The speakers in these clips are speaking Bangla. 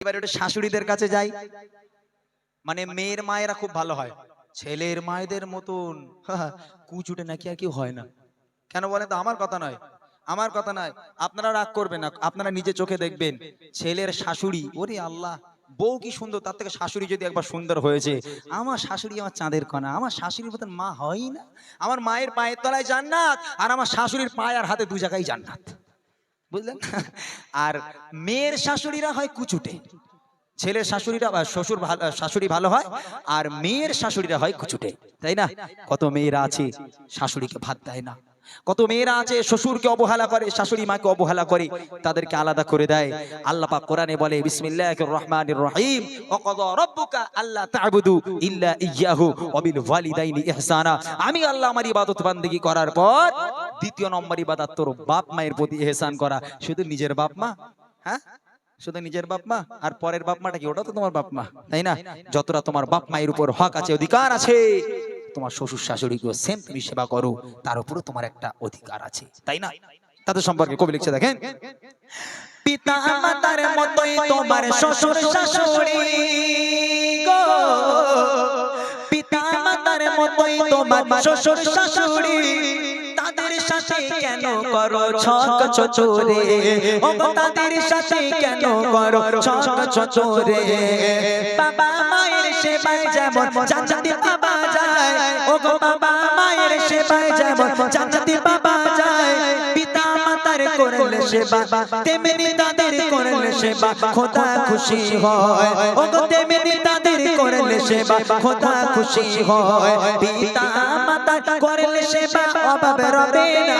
এবার একটু শাশুড়িদের কাছে যাই। মানে মেয়ের মায়েরা খুব ভালো হয়। ছেলের মায়েদের মতন। কুচুটে নাকি আর কেউ হয় না। কেন বলেন তো? আমার কথা নয়। আমার কথা নয়। আপনারা রাগ করবেন না। আপনারা নিজে চোখে দেখবেন। ছেলের শাশুড়ি, ওরে আল্লাহ, বউ কি সুন্দর, তার থেকে শাশুড়ি যদি একবার সুন্দর হয়েছে। আমার শাশুড়ি আমার চাঁদের কণা। আমার শাশুড়ির মতন মা হয় না। আমার মায়ের পায়ের তলায় জান্নাত, আর আমার শাশুড়ির পায়ে আর হাতে দু জায়গায় জান্নাত। বুঝলেন? আর মেয়ের শাশুড়িরা হয় কুচুটে। ছেলের শাশুড়িরা বা শ্বশুর শাশুড়ি ভালো হয় আর মেয়ের শাশুড়িরা হয় কুচুটে। তাই না? কত মেয়েরা আছে শাশুড়িকে ভাত দেয় না। কত মেয়েরা আছে শ্বশুরকে অবহেলা করে শাশুড়ি মাকে অবহেলা করে তাদেরকে আলাদা করে দেয়। আল্লাহ পাক কোরআনে বলে বিসমিল্লাহির রহমানির রহিম ওয়াকাদা রাব্বুকা আল্লা তা'বুদু ইল্লা ইয়্যাহু ওয়া বিল ওয়ালিদাইনি ইহসানা। আমি আল্লাহ আমার ইবাদত বান্দেগি করার পর দ্বিতীয় নম্বর ইবাদত তোর বাপ মায়ের প্রতি ইহসান করা। শুধু নিজের বাপ মা? হ্যাঁ? শুধু নিজের বাপ মা? আর পরের বাপ মাটা কি? ওটা তো তোমার বাপ মা, তাই না? যতটা তোমার বাপ মায়ের উপর হক আছে, অধিকার আছে, তোমার শ্বশুর শাশুড়িকেও সেম তুমি সেবা করো, তার উপরও তোমার একটা অধিকার আছে, তাই না? তাদের সম্পর্কে কবি লিখছে, দেখেন। পিতা মাতার মতোই তোমার শ্বশুর শাশুড়ি গো। পিতা মাতার মতোই তোমার শ্বশুর শাশুড়ি তাদের সাথে কেন করো ছক চচোরে ও তাদের সাথে কেন করো ছক চচোরে বাবা মায়ের সেবায় যেমন চাচাতি বাবা যায় ও গো বাবা মায়ের সেবায় যেমন চাচাতি বাবা যায় পিতা মাতার করলে সেবা তেমনি তাদের করলে সেবা খোদা খুশি হয়। ও গো তেমনি তাদের করলে সেবা খোদা খুশি হয়। পিতা মাতার করলে সেবা, অভাবে রবে না।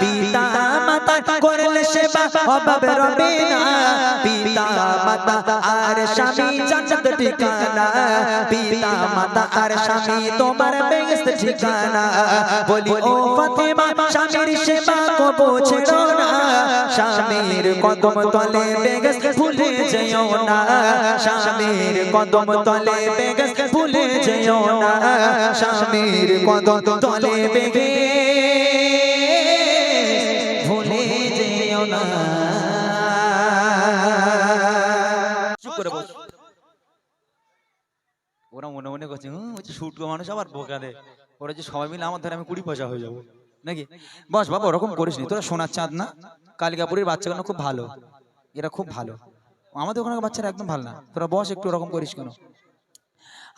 পিতা মাতা করলে সেবা, অভাবে রবে না। পিতা মাতা আর স্বামী জান্নাত ঠিকানা। পিতা মাতা আর স্বামী তোমার বেহেশত ঠিকানা। বলি, ও ফাতেমা, স্বামীর সেবা কবো ছেড়ো কদম তলে বেহেশত ভুলে যেও না কদম তলে বেহেশত ভুলে যেও না কদম তলে বস। ওরা মনে মনে করছে হুম মানুষ আবার ওরা যে সবাই মিলে আমার ধরে আমি কুড়ি পয়সা হয়ে যাব। নাকি? বস বাবা, ওরকম করিস নি তোরা সোনার চাঁদ না? কালিকাপুরের বাচ্চাগুলো খুব ভালো। এরা খুব ভালো। আমাদের ওখানে বাচ্চারা একদম ভালো না। তোরা বস একটু ওরকম করিস কেন?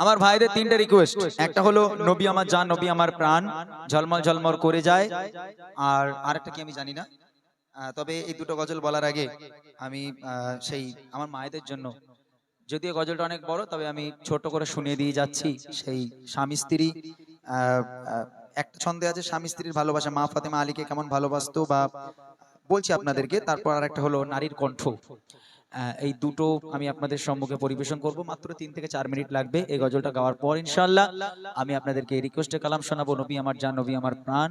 আমার ভাইদের তিনটা রিকোয়েস্ট একটা হলো, নবী আমার জান, নবী আমার প্রাণ। ঝলমল ঝলমল করে যায়। আর আরেকটা কি আমি জানি না। তবে এই দুটো গজল বলার আগে আমি সেই আমার মায়েদের জন্য। যদিও গজলটা অনেক বড়, তবে আমি ছোট করে শুনিয়ে দিয়ে যাচ্ছি। সেই স্বামী স্ত্রী একটা ছন্দে আছে, স্বামী স্ত্রীর ভালোবাসা। মা ফাতেমা আলীকে কেমন ভালোবাসতো বা বলছি আপনাদেরকে তারপর আর একটা হলো নারীর কণ্ঠ। এই দুটো আমি আপনাদের সম্মুখে পরিবেশন করব মাত্র তিন থেকে চার মিনিট লাগবে এই গজলটা গাওয়ার পর ইনশাল্লাহ আমি আপনাদেরকে রিকোয়েস্টে কালাম শোনাবো নবী আমার জান নবী আমার প্রাণ।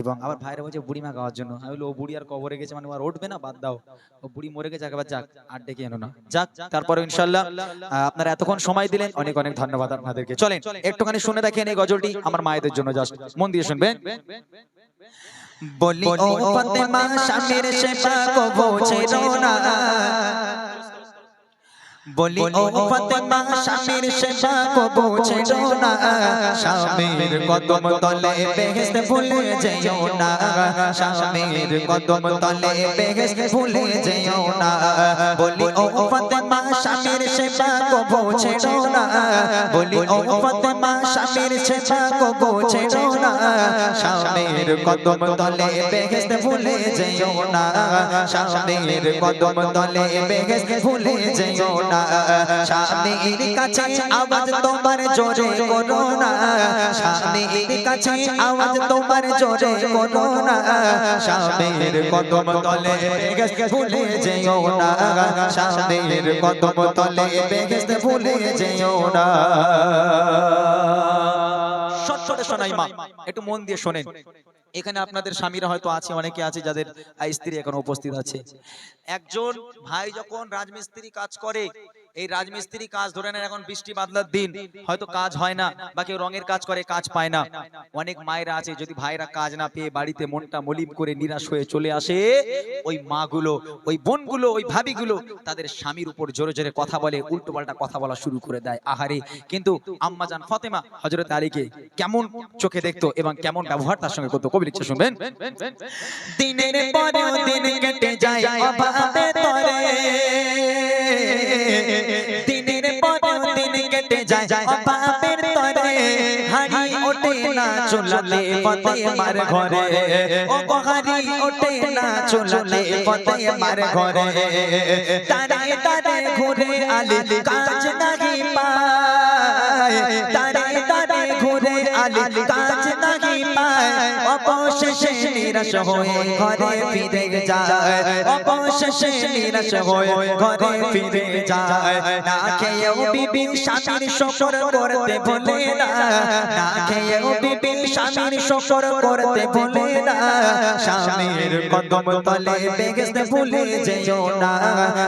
এবং আমার ভাইরা বলছে বুড়িমা গাওয়ার জন্য। আমি বলি ও বুড়ি আর কবরে গেছে মানে আর উঠবে না বাদ দাও। ও বুড়ি মরে গেছে একেবারে যাক আর ডেকে এনো না। যাক তারপরে ইনশাল্লাহ আপনারা এতক্ষণ সময় দিলেন অনেক অনেক ধন্যবাদ আপনাদেরকে। চলেন একটুখানি শুনে দেখেন এই গজলটি আমার মায়েদের জন্য জাস্ট মন দিয়ে শুনবেন। বলি ও ফাতেমা স্বামীর সেবা কবো ছেড়ো না। বলি ও ফাতেমা স্বামীর সেবা কবো ছেড়ো না। স্বামীর কদম তলে বেহেশত ভুলে যেও না। স্বামীর কদম তলে বেহেশত ভুলে যেও না। বলি ও ফাতেমা স্বামীর সেবা কবো ছেড়ো না। বলি ও ফাতেমা স্বামীর সেবা কবো ছেড়ো স্বামীর কদম তলে বেহেশত ভুলে যেও না। স্বামীর কদম তলে বেহেশত ভুলে যেও না। স্বামীর কাছে আওয়াজ তোমার জোরে করো না। স্বামীর কাছে আওয়াজ তোমার জোরে করো না। স্বামীর কদম তলে বেহেশত ভুলে যেও না। স্বামীর কদম তলে বেহেশত ভুলে যেও না। শোনাই মা। একটু মন দিয়ে শোনেন। এখানে আপনাদের স্বামীরা হয়তো আছে, অনেকে আছে যাদের স্ত্রী এখন উপস্থিত আছে। একজন ভাই যখন রাজমিস্ত্রি কাজ করে এই রাজমিস্ত্রি কাজ ধরে নেন এখন বৃষ্টি বাদলার দিন। হয়তো কাজ হয় না বা কেউ রঙের কাজ করে, কাজ পায় না। অনেক মায়েরা আছে, যদি ভাইরা কাজ না পেয়ে বাড়িতে মনটা মলিম করে নিরাশ হয়ে চলে আসে, ওই মাগুলো, ওই বোনগুলো, ওই ভাবিগুলো তাদের স্বামীর উপর জোরে জোরে কথা বলে, উল্টো পাল্টা কথা বলা শুরু করে দেয়। আহারে, কিন্তু আম্মাজান ফতেমা হজরত আলীকে কেমন চোখে দেখতো এবং কেমন ব্যবহার তার সঙ্গে করতো? কবি লিখছে, শুনবেন? দিনের পর দিন কেটে যায়, অভাবে তরে। দিনের পর দিন কেটে যায়, অভাবের তরে হাড়ি ওঠে না চুলালে পথে মার ঘরে। ও হাড়ি ওঠে না চুলালে পথে মার ঘরে। তারে তারে ঘুরে আলি কাজ নাহি পায়, তারে তারে ঘুরে আলি অবশেষে নিরাশ হয়ে ঘরে ফিরে যায়। অবশেষে নিরাশ হয়ে ঘরে ফিরে যায়। না খেয়েও বিবি স্বামীর শকর করতে ভোলে না। না খেয়েও বিবি স্বামীর শকর করতে ভোলে না। স্বামীর কদম তলে বেগেস্তে ভুলে যেও না।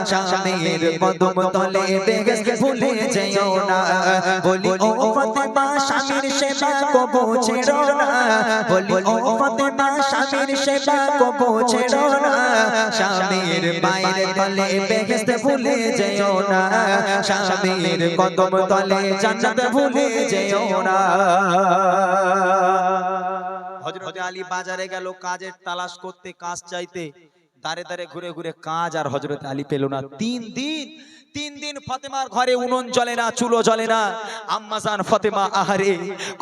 স্বামীর কদম তলে বেগেস্তে ভুলে যেও না। বলি ও সেবা কবু ছেড়ো না। বলি, ও ফতেমা, স্বামীর সেবা কবু ছেড়ো না। স্বামীর বাইরে তলে ভুলে যেও না। স্বামীর কদম তলে জান্নাত ভুলে যেও না। হযরত আলী বাজারে গেল কাজের তালাশ করতে, কাজ চাইতে। দাঁড়ে দাঁড়ে ঘুরে ঘুরে কাজ আর হজরত আলী পেল না। তিন দিন তিন দিন ফাতেমার ঘরে উনুন জ্বলে না, চুলো জ্বলে না। আম্মাজান ফাতেমা, আহারে,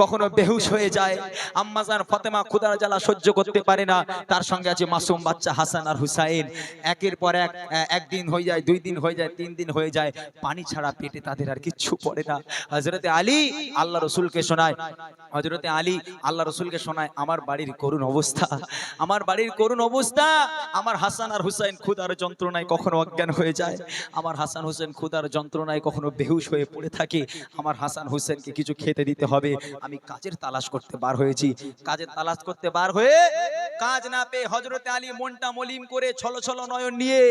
কখনো বেহুশ হয়ে যায়। আম্মাজান ফাতেমা ক্ষুধার জ্বালা সহ্য করতে পারে না। তার সঙ্গে আছে মাসুম বাচ্চা হাসান আর হুসাইন। একের পর এক একদিন হয়ে যায়, দুই দিন হয়ে যায়, তিন দিন হয়ে যায়। পানি ছাড়া পেটে তাদের আর কিচ্ছু পড়ে না। হজরতে আলী আল্লাহ রসুলকে শোনায়। হজরতে আলী আল্লাহ রসুলকে শোনায়, আমার বাড়ির করুণ অবস্থা, আমার বাড়ির করুণ অবস্থা। আমার হাসান আর হুসাইন ক্ষুদার যন্ত্রণায় কখনো অজ্ঞান হয়ে যায়। আমার হাসান হোসেন ক্ষুধার যন্ত্রণায় কখনো বেহুশ হয়ে পড়ে থাকে। আমার হাসান হোসেনকে কিছু খেতে দিতে হবে। আমি কাজের তালাশ করতে বার হয়েছি। কাজের তালাশ করতে বার হয়ে কাজ না পেয়ে হজরতে আলী মনটা মলিম করে ছলো ছলো নয়ন নিয়ে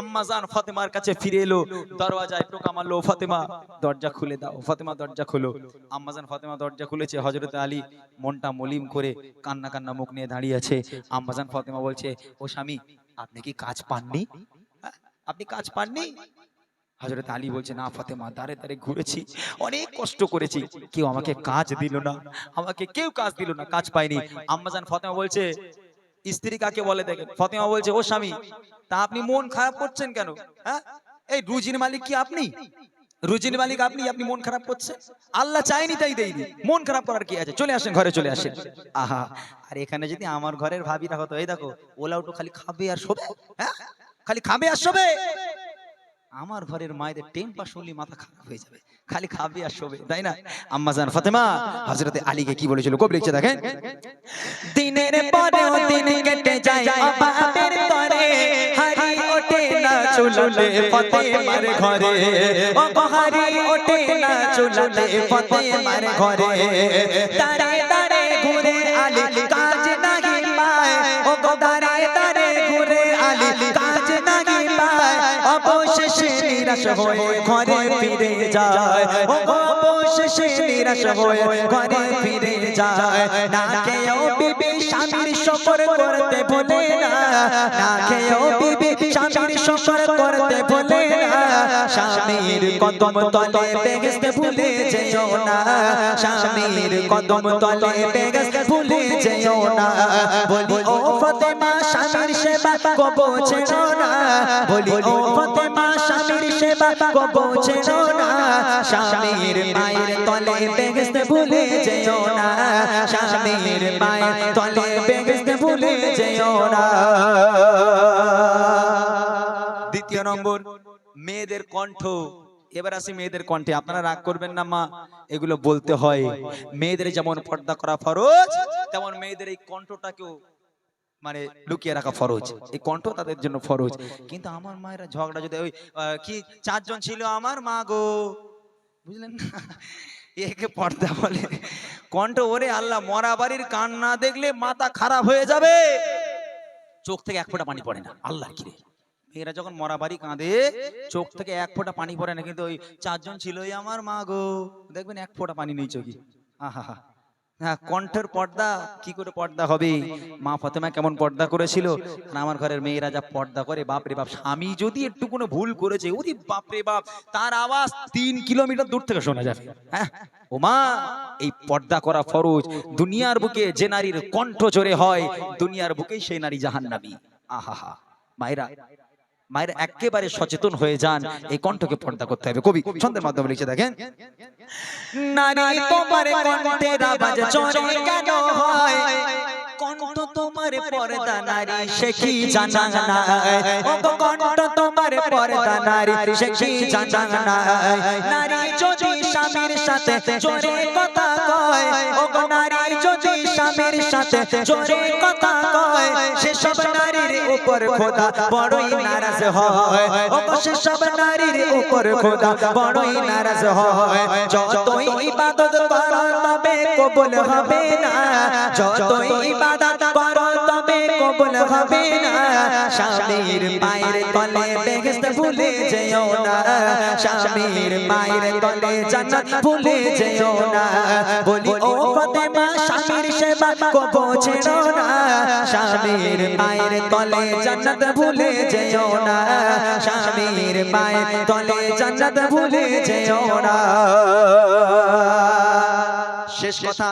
আম্মাজান ফাতেমার কাছে ফিরে এলো। দরওয়াজায় টোকা মারলো, ফাতেমা, দরজা খুলে দাও। ফাতেমা, দরজা খুলো। আম্মাজান ফাতেমা, দরজা খুলেছে। হজরতে আলী মনটা মলিম করে কান্না কান্না মুখ নিয়ে দাঁড়িয়ে আছে। আম্মাজান ফাতেমা বলছে, ও স্বামী, আপনি কি কাজ পাননি? হ্যাঁ? আপনি কাজ পাননি? হজরত আলী বলছে, না ফাতেমা দাঁড়ে দাঁড়ে ঘুরেছি, অনেক কষ্ট করেছি। কেউ আমাকে কাজ দিল না, আমাকে কেউ কাজ দিল না, কাজ পাইনি। আম্মাজান ফাতেমা বলছে, স্ত্রী কাকে বলে দেখেন? ফাতেমা বলছে, ও স্বামী, তা আপনি মন খারাপ করছেন কেন? হ্যাঁ? এই রুজির মালিক কি আপনি? রুজির মালিক আপনি আপনি মন খারাপ করছেন? আল্লাহ চাইনি তাই দেয়নি। মন খারাপ করার কি আছে? চলে আসেন, ঘরে চলে আসেন। আহা, আর এখানে যদি আমার ঘরের ভাবি ভাবিরা হতো, এই দেখো, ওলা উঠো, খালি খাবে আর শোবে হ্যাঁ? খালি খাবে আর শোবে। আমার ঘরের মায়েদের টেম্পা শুনলি মাথা খারাপ হয়ে যাবে। খালি খাবে আর শোবে তাই না? আম্মাজান ফাতেমা হযরতে আলীকে কি বলেছিল? কবি লিখছে দেখেন। দিনের পরে দিন কেটে যায় অভাবের তরে হারি ওঠে না চুললে ফাতেমার ঘরে। ও হারি ওঠে না চুললে ফাতেমার ঘরে। তারে নিরাশ হয়ে ঘরে ফিরে যায়। ও অবশেষে নিরাশ হয়ে ঘরে ফিরে যায়। না খেয়েও বিবি স্বামীর শকর করতে ভোলে না। না। খেয়েও বিবি স্বামীর শকর করতে ভোলে না। স্বামীর কদম তলে বেগেস্তে ভুলে যেও না। স্বামীর কদম তলে বেগেস্তে ভুলে যেও না। বলি ও ফাতেমা স্বামীর সেবা না। বলি, ও ফাতেমা স্বামীর সেবা না। স্বামীর মায়ের তলে ভুলে যেও না। স্বামীর মায়ের তলে ভুলে যেও না। দ্বিতীয় নম্বর, মেয়েদের কণ্ঠ। এবার আসি মেয়েদের কণ্ঠে। আপনারা রাগ করবেন না, মা। এগুলো বলতে হয়। মেয়েদের যেমন পর্দা করা ফরজ, তেমন মেয়েদের এই কণ্ঠটাকেও মানে লুকিয়ে রাখা ফরজ। এই কণ্ঠ তাদের জন্য ফরজ। কিন্তু আমার মায়েরা ঝগড়া যদি ওই কি চারজন ছিল আমার মা গো? বুঝলেন না? একে পর্দা বলে। কণ্ঠ ওরে আল্লাহ মরা বাড়ির কান না দেখলে মাথা খারাপ হয়ে যাবে। চোখ থেকে এক ফোঁটা পানি পড়ে না। আল্লাহ কিরে মেয়েরা যখন মরা বাড়ি কাঁদে চোখ থেকে এক ফোঁটা পানি পড়ে না। কিন্তু ওই চারজন ছিলই আমার মা গো। দেখবেন এক ফোঁটা পানি নেই চোখে। আহা। হ্যাঁ কণ্ঠের পর্দা, কি করে পর্দা হবে? মা ফতেমা কেমন পর্দা করেছিল? আমার ঘরের মেয়েরা যা পর্দা করে, বাপ রে বাপ, স্বামী যদি একটু কোনো ভুল করেছে, ওরে বাপ রে বাপ, তার আওয়াজ তিন কিলোমিটার দূর থেকে শোনা যাবে। হ্যাঁ? ও মা, এই পর্দা করা ফরজ। দুনিয়ার বুকে যে নারীর কণ্ঠ জোরে হয়, দুনিয়ার বুকেই সেই নারী জাহান্নাবী আহা মায়েরা, মায়ের একেবারে সচেতন হয়ে যান, এই কণ্ঠকে পর্দা করতে হবে। কবি, ছন্দের মাধ্যমে লিখে দেখেন। নারী তোমার কণ্ঠের আওয়াজ জোরে কেন হয়? কণ্ঠ তোমার পর্দা নারী সে কি জানা না ও কণ্ঠ তোমার পর্দা নারী সে কি জানা না নারী যদি স্বামীর সাথে জোরে কথা কয় ও নারী যদি স্বামীর সাথে জোরে কথা কয় সে সব উপর খোদা, বড়ই নারাজ হয়। গো সব নারীর উপর খোদা, বড়ই নারাজ হয়। যতই ইবাদত করো তবে কবুল হবে না। যতই ইবাদত করো কবুল হবে না। স্বামীর পায়ের তলে বেহেশত ভুলে যেও না। স্বামীর পায়ের তলে জান্নাত ভুলে যেও না। বলি ও ফাতেমা স্বামীর সেবা কবো ছেড়ো না। স্বামীর পায়ের তলে জান্নাত ভুলে যেও না। স্বামীর পায়ের তলে জান্নাত ভুলে যেও না। শেষ কথা।